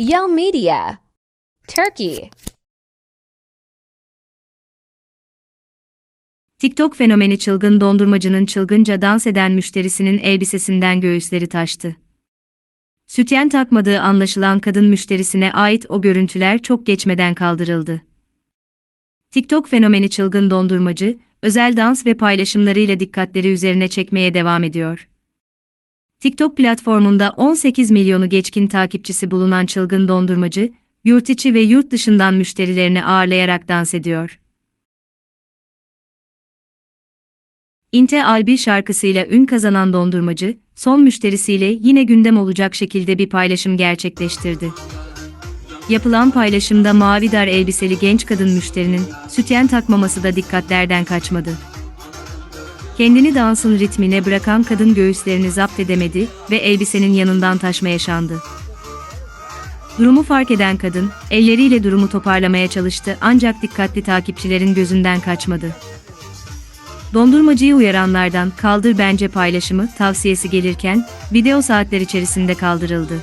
Yell Media. Turkey. TikTok fenomeni çılgın dondurmacının çılgınca dans eden müşterisinin elbisesinden göğüsleri taştı. Sütyen takmadığı anlaşılan kadın müşterisine ait o görüntüler çok geçmeden kaldırıldı. TikTok fenomeni çılgın dondurmacı, özel dans ve paylaşımlarıyla dikkatleri üzerine çekmeye devam ediyor. TikTok platformunda 18 milyonu geçkin takipçisi bulunan çılgın dondurmacı, yurt içi ve yurt dışından müşterilerini ağırlayarak dans ediyor. Inte Albi şarkısıyla ün kazanan dondurmacı, son müşterisiyle yine gündem olacak şekilde bir paylaşım gerçekleştirdi. Yapılan paylaşımda mavi dar elbiseli genç kadın müşterinin sütyen takmaması da dikkatlerden kaçmadı. Kendini dansın ritmine bırakan kadın göğüslerini zapt edemedi ve elbisenin yanından taşma yaşandı. Durumu fark eden kadın, elleriyle durumu toparlamaya çalıştı ancak dikkatli takipçilerin gözünden kaçmadı. Dondurmacıyı uyaranlardan kaldır bence paylaşımı tavsiyesi gelirken video saatler içerisinde kaldırıldı.